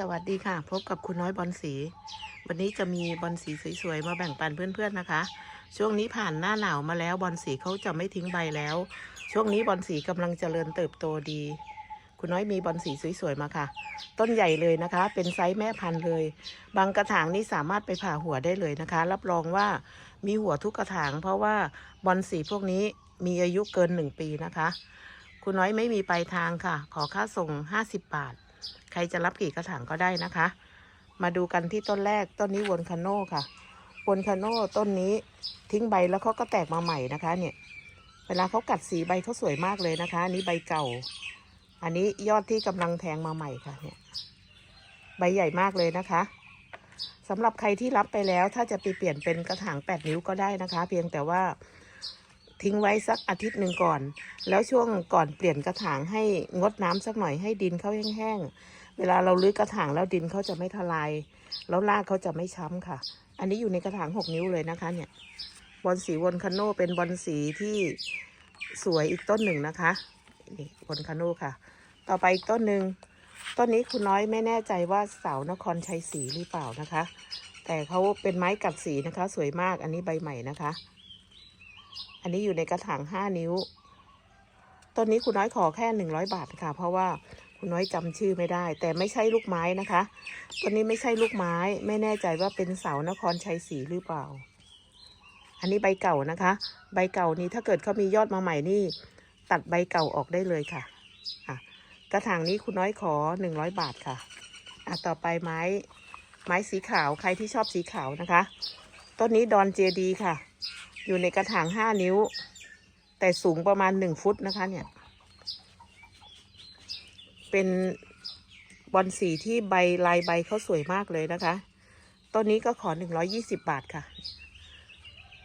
สวัสดีค่ะ พบกับคุณน้อยบอลสี วันนี้จะมีบอลสีสวยๆมาแบ่งปันเพื่อนๆนะคะ ช่วงนี้ผ่านหน้าหนาวมาแล้วบอลสีเขาจะไม่ทิ้งใบแล้ว ช่วงนี้บอลสีกำลังเจริญเติบโตดี คุณน้อยมีบอลสีสวยๆมาค่ะ ต้นใหญ่เลยนะคะ เป็นไซส์แม่พันธุ์เลย บางกระถางนี่สามารถไปผ่าหัวได้เลยนะคะ รับรองว่ามีหัวทุกกระถาง เพราะว่าบอลสีพวกนี้มีอายุเกินหนึ่งปีนะคะ คุณน้อยไม่มีปลายทางค่ะ ขอค่าส่ง 50 บาท ใครจะรับกี่กระถางก็ได้นะคะ มาดูกันที่ต้นแรกต้นนี้วนคาโน่ค่ะวนคาโน่ต้นนี้ทิ้งใบแล้วเขาก็แตกมาใหม่นะคะ เนี่ย เวลาเขากัดสีใบเขาสวยมากเลยนะคะอันนี้ใบเก่า อันนี้ยอดที่กำลังแทงมาใหม่ค่ะ เนี่ย ใบใหญ่มากเลยนะคะสำหรับใครที่รับไปแล้วถ้าจะไปเปลี่ยนเป็นกระถาง 8 นิ้วก็ได้นะคะ เพียงแต่ว่า ทิ้งไว้สักอาทิตย์หนึ่งก่อน แล้วช่วงก่อนเปลี่ยนกระถางให้งดน้ำสักหน่อยให้ดินเขาแห้งๆ เวลาเราลื้อกระถางแล้วดินเขาจะไม่ทลาย แล้วรากเขาจะไม่ช้ำค่ะ อันนี้อยู่ในกระถางหกนิ้วเลยนะคะเนี่ย บอลสีวอนคาโนเป็นบอลสีที่สวยอีกต้นหนึ่งนะคะ นี่วอนคาโนค่ะ ต่อไปอีกต้นหนึ่ง ต้นนี้คุณน้อยไม่แน่ใจว่าเสานครชัยศรีหรือเปล่านะคะ แต่เขาเป็นไม้กัดสีนะคะ สวยมาก อันนี้ใบใหม่นะคะ อันนี้อยู่ในกระถางห้านิ้ว ต้นนี้คุณน้อยขอแค่หนึ่งร้อยบาทค่ะ เพราะว่าคุณน้อยจำชื่อไม่ได้ แต่ไม่ใช่ลูกไม้นะคะ ต้นนี้ไม่ใช่ลูกไม้ ไม่แน่ใจว่าเป็นเสานครชัยศรีหรือเปล่า อันนี้ใบเก่านะคะ ใบเก่านี้ถ้าเกิดเขามียอดมาใหม่นี่ ตัดใบเก่าออกได้เลยค่ะอะ กระถางนี้คุณน้อยขอหนึ่งร้อยบาทค่ะอะต่อไปไม้ไม้สีขาวใครที่ชอบสีขาวนะคะ ต้นนี้ดอนเจดีค่ะ อยู่ในกระถางห้านิ้ว แต่สูงประมาณหนึ่งฟุตนะคะเนี่ย เป็นบอลสีที่ใบลายใบเขาสวยมากเลยนะคะ ต้นนี้ก็ขอหนึ่งร้อยี่สิบบาทค่ะ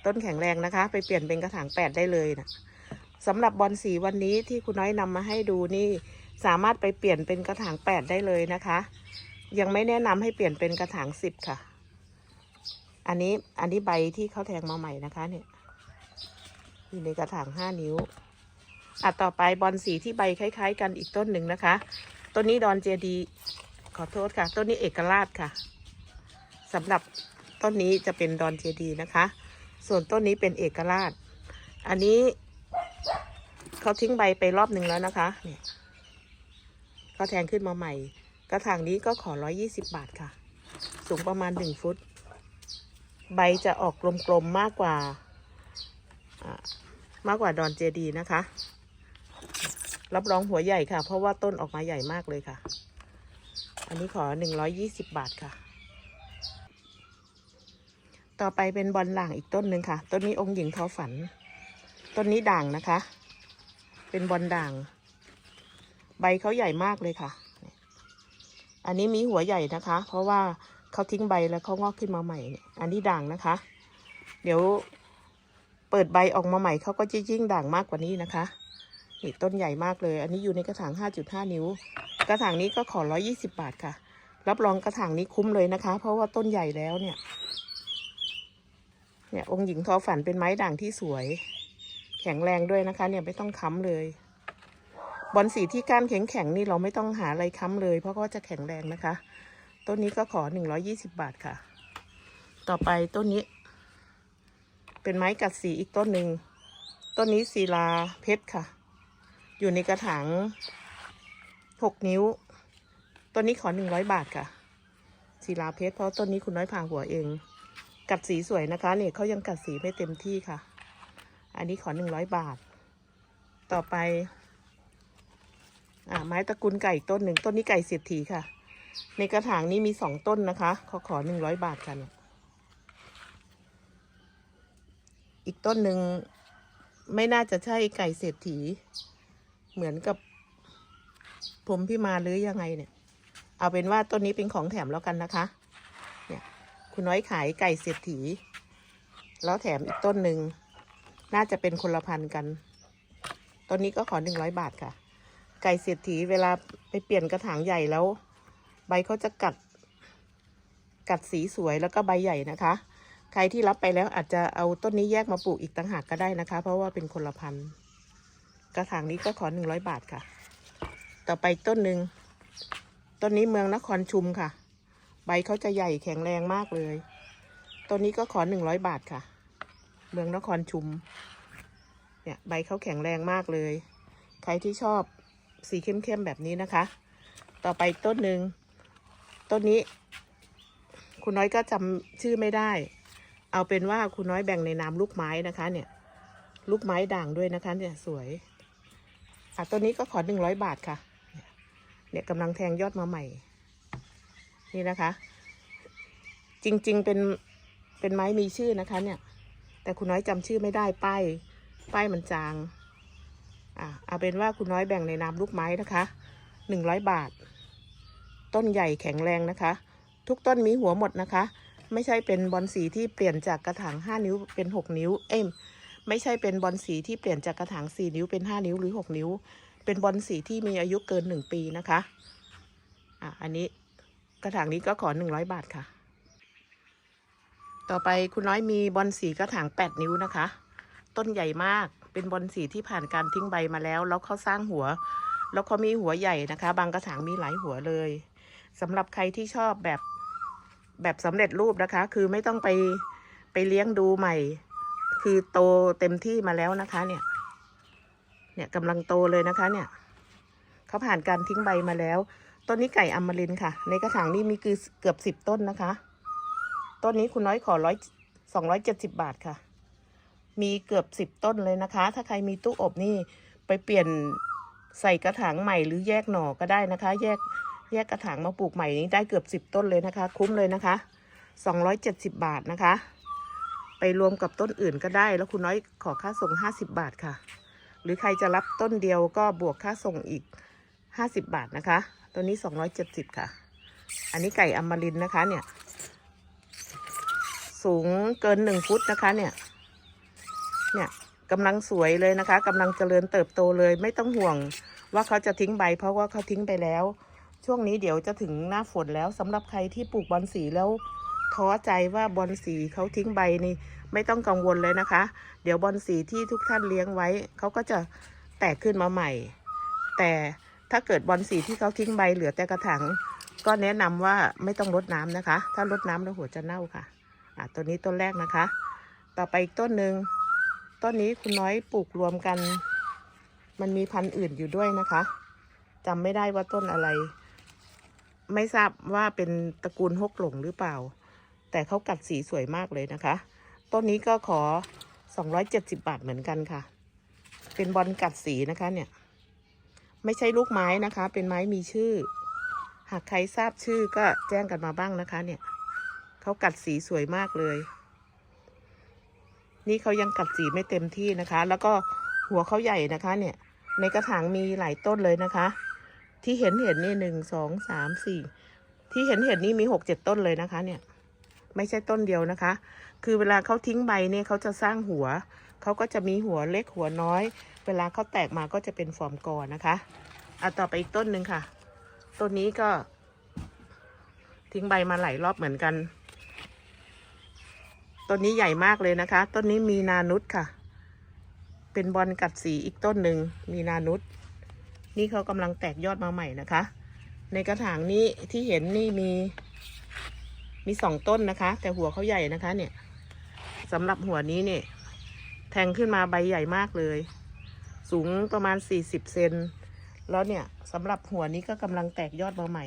ต้นแข็งแรงนะคะ ไปเปลี่ยนเป็นกระถางแปดได้เลยนะสำหรับบอลสีวันนี้ที่คุณน้อยนำมาให้ดูนี่ สามารถไปเปลี่ยนเป็นกระถางแปดได้เลยนะคะ ยังไม่แนะนำให้เปลี่ยนเป็นกระถางสิบค่ะ อันนี้อันนี้ใบที่เขาแทงมาใหม่นะคะ เนี่ยอยู่ในกระถางห้านิ้วอะต่อไปบอลสีที่ใบคล้าย ๆ กันอีกต้นหนึ่งนะคะต้นนี้ดอนเจดีขอโทษค่ะต้นนี้เอกราชค่ะสำหรับต้นนี้จะเป็นดอนเจดีนะคะ ส่วนต้นนี้เป็นเอกราช อันนี้เขาทิ้งใบไปรอบหนึ่งแล้วนะคะเนี่ยเขาแทงขึ้นมาใหม่ กระถางนี้ก็ขอร้อยี่สิบบาทค่ะ สูงประมาณหนึ่งฟุต ใบจะออกกลมๆมากกว่ามากกว่าดอนเจดีนะคะ รับรองหัวใหญ่ค่ะ เพราะว่าต้นออกมาใหญ่มากเลยค่ะ อันนี้ขอหนึ่งร้อยี่สิบาทค่ะ ต่อไปเป็นบอลหล่างอีกต้นหนึ่งค่ะ ต้นนี้องค์หญิงทอฝัน ต้นนี้ด่างนะคะ เป็นบอลด่าง ใบเขาใหญ่มากเลยค่ะ อันนี้มีหัวใหญ่นะคะ เพราะว่า เขาทิ้งใบแล้วเขางอกขึ้นมาใหม่เนี่ยอันนี้ด่างนะคะ เดี๋ยวเปิดใบออกมาใหม่เขาก็จะยิ่งด่างมากกว่านี้นะคะนี่ต้นใหญ่มากเลย อันนี้อยู่ในกระถาง 5.5 นิ้ว กระถางนี้ก็ขอ 120 บาทค่ะ รับรองกระถางนี้คุ้มเลยนะคะ เพราะว่าต้นใหญ่แล้วเนี่ย เนี่ยองค์หญิงทอฝันเป็นไม้ด่างที่สวย แข็งแรงด้วยนะคะ เนี่ยไม่ต้องค้ำเลย บอลสีที่ก้านแข็งๆนี่เราไม่ต้องหาอะไรค้ำเลย เพราะก็จะแข็งแรงนะคะ ต้นนี้ก็ขอ120บาทค่ะ ต่อไปต้นนี้ เป็นไม้กัดสีอีกต้นหนึ่ง ต้นนี้ศิลาเพชรค่ะ อยู่ในกระถางหกนิ้ว ต้นนี้ขอหนึ่งร้อยบาทค่ะศิลาเพชรเพราะต้นนี้คุณน้อยผ่าหัวเอง กัดสีสวยนะคะเนี่ยเขายังกัดสีไม่เต็มที่ค่ะ อันนี้ขอหนึ่งร้อยบาท ต่อไป อ่าไม้ตระกูลไก่ต้นหนึ่งต้นนี้ไก่เศรษฐีค่ะ ในกระถางนี้มีสองต้นนะคะเขาขอหนึ่งร้อยบาทค่ะเนี่ยอีกต้นหนึ่งไม่น่าจะใช่ไก่เศรษฐี เหมือนกับ ผมพี่มาหรือยังไงเนี่ย เอาเป็นว่าต้นนี้เป็นของแถมแล้วกันนะคะ เนี่ยคุณน้อยขายไก่เศรษฐี แล้วแถมอีกต้นหนึ่งน่าจะเป็นคนละพันกัน ต้นนี้ก็ขอหนึ่งร้อยบาทค่ะ ไก่เศรษฐีเวลาไปเปลี่ยนกระถางใหญ่แล้ว ใบเขาจะกัด กัดสีสวยแล้วก็ใบใหญ่นะคะ ใครที่รับไปแล้วอาจจะเอาต้นนี้แยกมาปลูกอีกต่างหากก็ได้นะคะ เพราะว่าเป็นคนละพันธุ์กระถางนี้ก็ขอหนึ่งร้อยบาทค่ะ ต่อไปต้นหนึ่งต้นนี้เมืองนครชุมค่ะ ใบเขาจะใหญ่แข็งแรงมากเลย ต้นนี้ก็ขอหนึ่งร้อยบาทค่ะ เมืองนครชุม เนี่ยใบเขาแข็งแรงมากเลย ใครที่ชอบสีเข้มๆแบบนี้นะคะ ต่อไปต้นหนึ่ง ต้นนี้ คุณน้อยก็จำชื่อไม่ได้ เอาเป็นว่าคุณน้อยแบ่งในนามลูกไม้นะคะ เนี่ย ลูกไม้ด่างด้วยนะคะ เนี่ยสวยอะต้นนี้ก็ขอหนึ่งร้อยบาทค่ะ เนี่ยกำลังแทงยอดมาใหม่ นี่นะคะ จริงๆเป็นเป็นไม้มีชื่อนะคะ เนี่ย แต่คุณน้อยจำชื่อไม่ได้ป้ายป้ายมันจางอะเอาเป็นว่าคุณน้อยแบ่งในนามลูกไม้นะคะหนึ่งร้อยบาท ต้นใหญ่แข็งแรงนะคะ ทุกต้นมีหัวหมดนะคะ ไม่ใช่เป็นบอลสีที่เปลี่ยนจากกระถางห้านิ้วเป็นหกนิ้ว เอ้ยไม่ใช่เป็นบอลสีที่เปลี่ยนจากกระถางสี่นิ้วเป็นห้านิ้วหรือหกนิ้ว เป็นบอลสีที่มีอายุเกินหนึ่งปีนะคะ อะ อันนี้กระถางนี้ก็ขอหนึ่งร้อยบาทค่ะ ต่อไปคุณน้อยมีบอลสีกระถางแปดนิ้วนะคะ ต้นใหญ่มาก เป็นบอลสีที่ผ่านการทิ้งใบมาแล้ว แล้วเขาสร้างหัว แล้วเขามีหัวใหญ่นะคะ บางกระถางมีหลายหัวเลย สำหรับใครที่ชอบแบบแบบสำเร็จรูปนะคะ คือไม่ต้องไปไปเลี้ยงดูใหม่ คือโตเต็มที่มาแล้วนะคะ เนี่ย เนี่ยกำลังโตเลยนะคะ เนี่ยเขาผ่านการทิ้งใบมาแล้ว ต้นนี้ไก่อมรินค่ะ ในกระถางนี้มีคือเกือบสิบต้นนะคะ ต้นนี้คุณน้อยขอร้อยสองร้อยเจ็ดสิบบาทค่ะ มีเกือบสิบต้นเลยนะคะ ถ้าใครมีตู้อบนี่ไปเปลี่ยนใส่กระถางใหม่หรือแยกหน่อก็ได้นะคะ แยก แยกกระถางมาปลูกใหม่นี้ได้เกือบสิบต้นเลยนะคะ คุ้มเลยนะคะสองร้อยเจ็ดสิบบาทนะคะ ไปรวมกับต้นอื่นก็ได้ แล้วคุณน้อยขอค่าส่งห้าสิบบาทค่ะ หรือใครจะรับต้นเดียวก็บวกค่าส่งอีกห้าสิบบาทนะคะ ตัวนี้สองร้อยเจ็ดสิบค่ะ อันนี้ไก่อมรินนะคะเนี่ย สูงเกินหนึ่งฟุตนะคะเนี่ย เนี่ยกำลังสวยเลยนะคะกำลังเจริญเติบโตเลยไม่ต้องห่วงว่าเขาจะทิ้งใบ เพราะว่าเขาทิ้งไปแล้ว ช่วงนี้เดี๋ยวจะถึงหน้าฝนแล้วสำหรับใครที่ปลูกบอนสีแล้วท้อใจว่าบอนสีเขาทิ้งใบนี่ไม่ต้องกังวลเลยนะคะ เดี๋ยวบอนสีที่ทุกท่านเลี้ยงไว้เขาก็จะแตกขึ้นมาใหม่ แต่ถ้าเกิดบอนสีที่เขาทิ้งใบเหลือแต่กระถางก็แนะนำว่าไม่ต้องรดน้ำนะคะ ถ้ารดน้ำแล้วหัวจะเน่าค่ะอะต้นนี้ต้นแรกนะคะ ต่อไปอีกต้นหนึ่งต้นนี้คุณน้อยปลูกรวมกัน มันมีพันธุ์อื่นอยู่ด้วยนะคะจำไม่ได้ว่าต้นอะไร ไม่ทราบว่าเป็นตระกูลฮกหลงหรือเปล่า แต่เขากัดสีสวยมากเลยนะคะ ต้นนี้ก็ขอ 270 บาทเหมือนกันค่ะ เป็นบอลกัดสีนะคะเนี่ย ไม่ใช่ลูกไม้นะคะ เป็นไม้มีชื่อ หากใครทราบชื่อก็แจ้งกันมาบ้างนะคะ เนี่ยเขากัดสีสวยมากเลย นี่เขายังกัดสีไม่เต็มที่นะคะ แล้วก็หัวเขาใหญ่นะคะ เนี่ย ในกระถางมีหลายต้นเลยนะคะ ที่เห็นเห็นนี่หนึ่งสองสามสี่ที่เห็นเห็นนี่มีหกเจ็ดต้นเลยนะคะ เนี่ย ไม่ใช่ต้นเดียวนะคะ คือเวลาเขาทิ้งใบเนี่ยเขาจะสร้างหัวเขาก็จะมีหัวเล็กหัวน้อย เวลาเขาแตกมาก็จะเป็นฟอร์มกอนะคะอะต่อไปอีกต้นหนึ่งค่ะ ต้นนี้ก็ ทิ้งใบมาหลายรอบเหมือนกัน ต้นนี้ใหญ่มากเลยนะคะ ต้นนี้มีนานุษค่ะ เป็นบอลกัดสีอีกต้นหนึ่งมีนานุษ นี่เขากำลังแตกยอดมาใหม่นะคะ ในกระถางนี้ที่เห็นนี่มี มีสองต้นนะคะ แต่หัวเขาใหญ่นะคะ เนี่ยสำหรับหัวนี้เนี่ย แทงขึ้นมาใบใหญ่มากเลย สูงประมาณสี่สิบเซนแล้วเนี่ยสำหรับหัวนี้ก็กำลังแตกยอดมาใหม่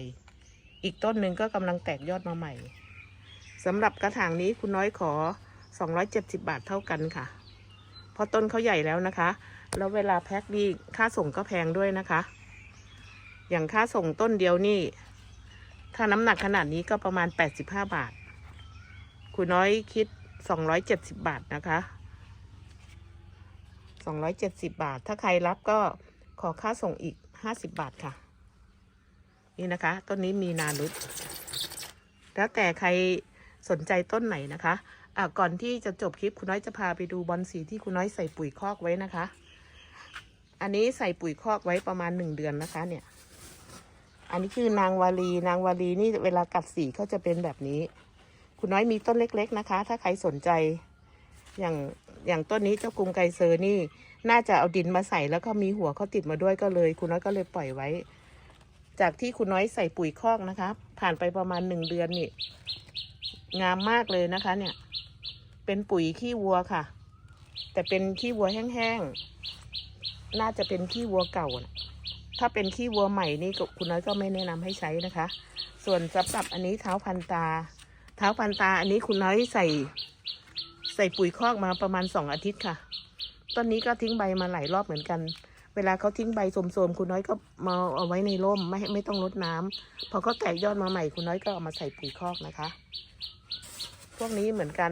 อีกต้นหนึ่งก็กำลังแตกยอดมาใหม่สำหรับกระถางนี้คุณน้อยขอ 270 บาทเท่ากันค่ะ เพราะต้นเขาใหญ่แล้วนะคะ แล้วเวลาแพ็คนี่ค่าส่งก็แพงด้วยนะคะ อย่างค่าส่งต้นเดียวนี่ ถ้าน้ำหนักขนาดนี้ก็ประมาณ 85 บาท คุณน้อยคิด 270 บาทนะคะ 270 บาท ถ้าใครรับก็ขอค่าส่งอีก 50 บาทค่ะ นี่นะคะ ต้นนี้มีนานุษแล้วแต่ใครสนใจต้นไหนนะคะอะก่อนที่จะจบคลิปคุณน้อยจะพาไปดูบอลสีที่คุณน้อยใส่ปุ๋ยคอกไว้นะคะ อันนี้ใส่ปุ๋ยคอกไว้ประมาณหนึ่งเดือนนะคะ เนี่ย อันนี้คือนางวาลีนางวาลีนี่เวลากัดสีเขาจะเป็นแบบนี้ คุณน้อยมีต้นเล็ก ๆนะคะ ถ้าใครสนใจ อย่างอย่างต้นนี้เจ้ากรุงไกเซอร์นี่ น่าจะเอาดินมาใส่แล้วก็มีหัวเขาติดมาด้วยก็เลย คุณน้อยก็เลยปล่อยไว้ จากที่คุณน้อยใส่ปุ๋ยคอกนะคะ ผ่านไปประมาณหนึ่งเดือนนี่ งามมากเลยนะคะ เนี่ย เป็นปุ๋ยขี้วัวค่ะ แต่เป็นขี้วัวแห้งๆ น่าจะเป็นขี้วัวเก่านะถ้าเป็นขี้วัวใหม่นี่คุณน้อยก็ไม่แนะนำให้ใช้นะคะ ส่วนสำหรับอันนี้เท้าพันตา เท้าพันตาอันนี้คุณน้อยใส่ ใส่ปุ๋ยคอกมาประมาณสองอาทิตย์ค่ะ ต้นนี้ก็ทิ้งใบมาหลายรอบเหมือนกัน เวลาเขาทิ้งใบโสมๆคุณน้อยก็มาเอาไว้ในร่มไม่ให้ไม่ต้องรดน้ำพอเขาแตกยอดมาใหม่คุณน้อยก็เอามาใส่ปุ๋ยคอกนะคะ พวกนี้เหมือนกัน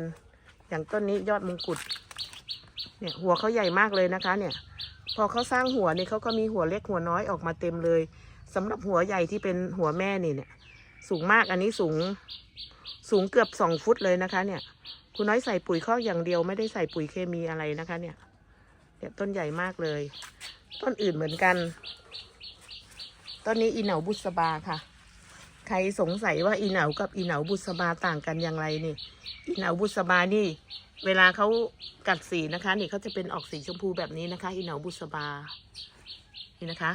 อย่างต้นนี้ยอดมงกุฎ เนี่ยหัวเขาใหญ่มากเลยนะคะ เนี่ย พอเขาสร้างหัวเนี่ยเขาก็มีหัวเล็กหัวน้อยออกมาเต็มเลยสำหรับหัวใหญ่ที่เป็นหัวแม่นี่เนี่ย สูงมากอันนี้สูง สูงเกือบสองฟุตเลยนะคะ เนี่ยคุณน้อยใส่ปุ๋ยคอกอย่างเดียวไม่ได้ใส่ปุ๋ยเคมีอะไรนะคะ เนี่ยเนี่ยต้นใหญ่มากเลย ต้นอื่นเหมือนกันต้นนี้อีเหนาบุษบาค่ะ ใครสงสัยว่าอีเหนากับอีเหนาบุษบาต่างกันอย่างไรนี่ อีเหนาบุษบานี่ เวลาเขากัดสีนะคะ นี่เขาจะเป็นออกสีชมพูแบบนี้นะคะอีเหนาบุษบา นี่นะคะ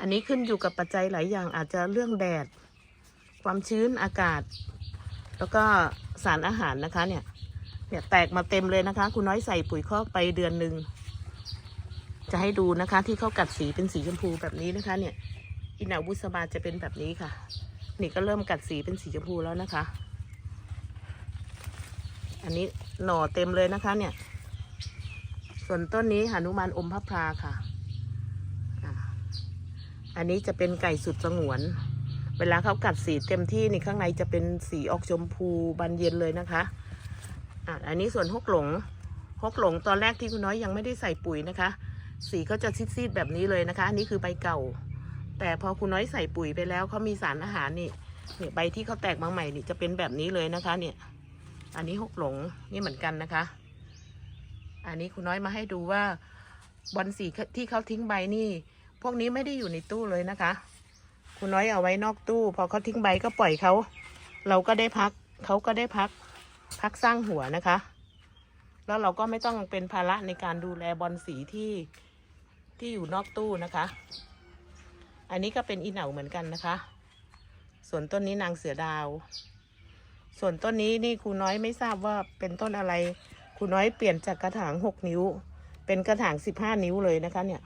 อันนี้ขึ้นอยู่กับปัจจัยหลายอย่างอาจจะเรื่องแดด ความชื้นอากาศ แล้วก็สารอาหารนะคะ เนี่ย เนี่ยแตกมาเต็มเลยนะคะ คุณน้อยใส่ปุ๋ยคอกไปเดือนหนึ่งจะให้ดูนะคะ ที่เขากัดสีเป็นสีชมพูแบบนี้นะคะ เนี่ยอีเนาบุษบาจะเป็นแบบนี้ค่ะ นี่ก็เริ่มกัดสีเป็นสีชมพูแล้วนะคะ อันนี้หน่อเต็มเลยนะคะ เนี่ย ส่วนต้นนี้หนุมานอมพระพราค่ะ อันนี้จะเป็นไก่สุดสงวน เวลาเขากัดสีเต็มที่นี่ข้างในจะเป็นสีออกชมพูบานเย็นเลยนะคะอะอันนี้ส่วนฮกหลงฮกหลงตอนแรกที่คุณน้อยยังไม่ได้ใส่ปุ๋ยนะคะ สีก็จะซีดๆแบบนี้เลยนะคะ อันนี้คือใบเก่า แต่พอคุณน้อยใส่ปุ๋ยไปแล้วเขามีสารอาหารนี่เนี่ยใบที่เขาแตกมาใหม่นี่จะเป็นแบบนี้เลยนะคะ เนี่ย อันนี้ฮกหลงนี่เหมือนกันนะคะ อันนี้คุณน้อยมาให้ดูว่าบอลสีที่เขาทิ้งใบนี่ พวกนี้ไม่ได้อยู่ในตู้เลยนะคะ คุณน้อยเอาไว้นอกตู้ พอเขาทิ้งใบก็ปล่อยเขา เราก็ได้พักเขาก็ได้พัก พักสร้างหัวนะคะ แล้วเราก็ไม่ต้องเป็นภาระในการดูแลบอลสีที่ที่อยู่นอกตู้นะคะ อันนี้ก็เป็นอีเหนาเหมือนกันนะคะ ส่วนต้นนี้นางเสือดาว ส่วนต้นนี้นี่ครูน้อยไม่ทราบว่าเป็นต้นอะไรครูน้อยเปลี่ยนจากกระถางหกนิ้ว เป็นกระถางสิบห้านิ้วเลยนะคะ เนี่ย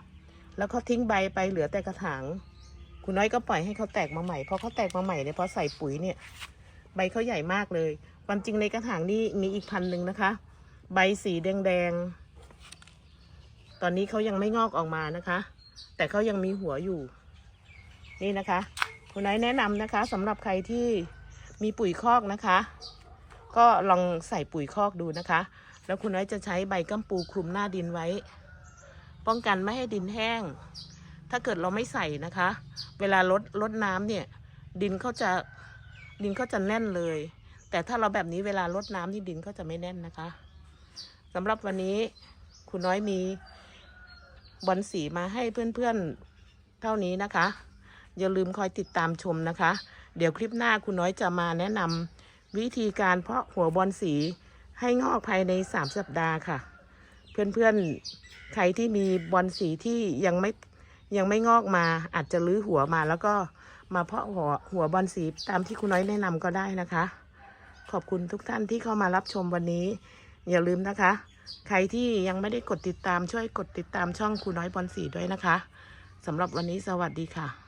แล้วเขาทิ้งใบไปเหลือแต่กระถางครูน้อยก็ปล่อยให้เขาแตกมาใหม่พอเขาแตกมาใหม่เนี่ยพอใส่ปุ๋ยเนี่ย ใบเขาใหญ่มากเลย ความจริงในกระถางนี่มีอีกพันหนึ่งนะคะ ใบสีแดงๆตอนนี้เขายังไม่งอกออกมานะคะ แต่เขายังมีหัวอยู่ นี่นะคะคุณน้อยแนะนำนะคะสำหรับใครที่ มีปุ๋ยคอกนะคะ ก็ลองใส่ปุ๋ยคอกดูนะคะ แล้วคุณน้อยจะใช้ใบกัมปูคลุมหน้าดินไว้ ป้องกันไม่ให้ดินแห้ง ถ้าเกิดเราไม่ใส่นะคะ เวลาลดลดน้ำเนี่ย ดินเขาจะดินเขาจะแน่นเลย แต่ถ้าเราแบบนี้เวลาลดน้ำนี่ดินเขาจะไม่แน่นนะคะสำหรับวันนี้คุณน้อยมีบอลสีมาให้เพื่อนๆเท่านี้นะคะ อย่าลืมคอยติดตามชมนะคะ เดี๋ยวคลิปหน้าคุณน้อยจะมาแนะนำวิธีการเพาะหัวบอลสีให้งอกภายใน 3 สัปดาห์ค่ะ เพื่อนๆ ใครที่มีบอลสีที่ยังไม่ยังไม่งอกมา อาจจะลื้อหัวมาแล้วก็มาเพาะหัวหัวบอลสีตามที่คุณน้อยแนะนำก็ได้นะคะ ขอบคุณทุกท่านที่เข้ามารับชมวันนี้ อย่าลืมนะคะ ใครที่ยังไม่ได้กดติดตามช่วยกดติดตามช่องครูน้อยบอลสีด้วยนะคะสำหรับวันนี้สวัสดีค่ะ